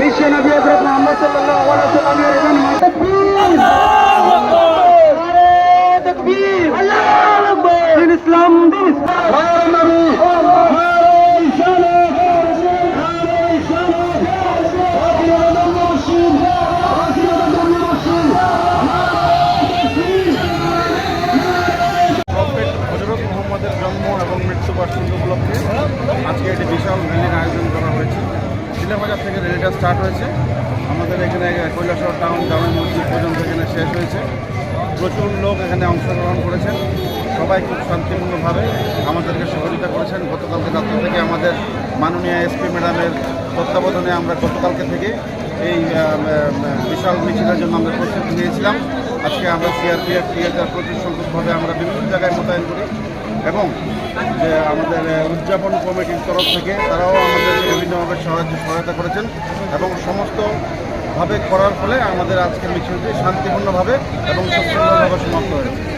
বিশ্ব নবী মুহাম্মদ সাল্লাল্লাহু জন্ম এবং মৃত্যু মৃত্যুবার্ষিকী উপলক্ষে আজকে একটি বিশাল র্যালির আয়োজন করা হয়েছে। শিলাবাজার থেকে র্যালিটা স্টার্ট হয়েছে। আমাদের এখানে কৈলাসহর টাউন জামে মসজিদ পর্যন্ত এখানে শেষ হয়েছে। প্রচুর লোক এখানে অংশগ্রহণ করেছেন। সবাই খুব শান্তিপূর্ণভাবে আমাদেরকে সহযোগিতা করেছেন। গতকালকে রাত্র থেকে আমাদের মাননীয় এসপি ম্যাডামের তত্ত্বাবধানে আমরা গতকালকে থেকে এই বিশাল মিছিলের জন্য আমরা প্রস্তুতি নিয়েছিলাম। আজকে আমরা সিআরপিএফ টিএসআর প্রচুর সংখ্যকভাবে আমরা বিভিন্ন জায়গায় মোতায়েন করি। এবং যে আমাদের উদযাপন কমিটির তরফ থেকে তারাও আমাদের বিভিন্নভাবে সাহায্য, সহায়তা করেছেন এবং সমস্তভাবে করার ফলে আমাদের আজকের মিছিলটি শান্তিপূর্ণভাবে এবং সুন্দরভাবে সমাপ্ত হয়েছে।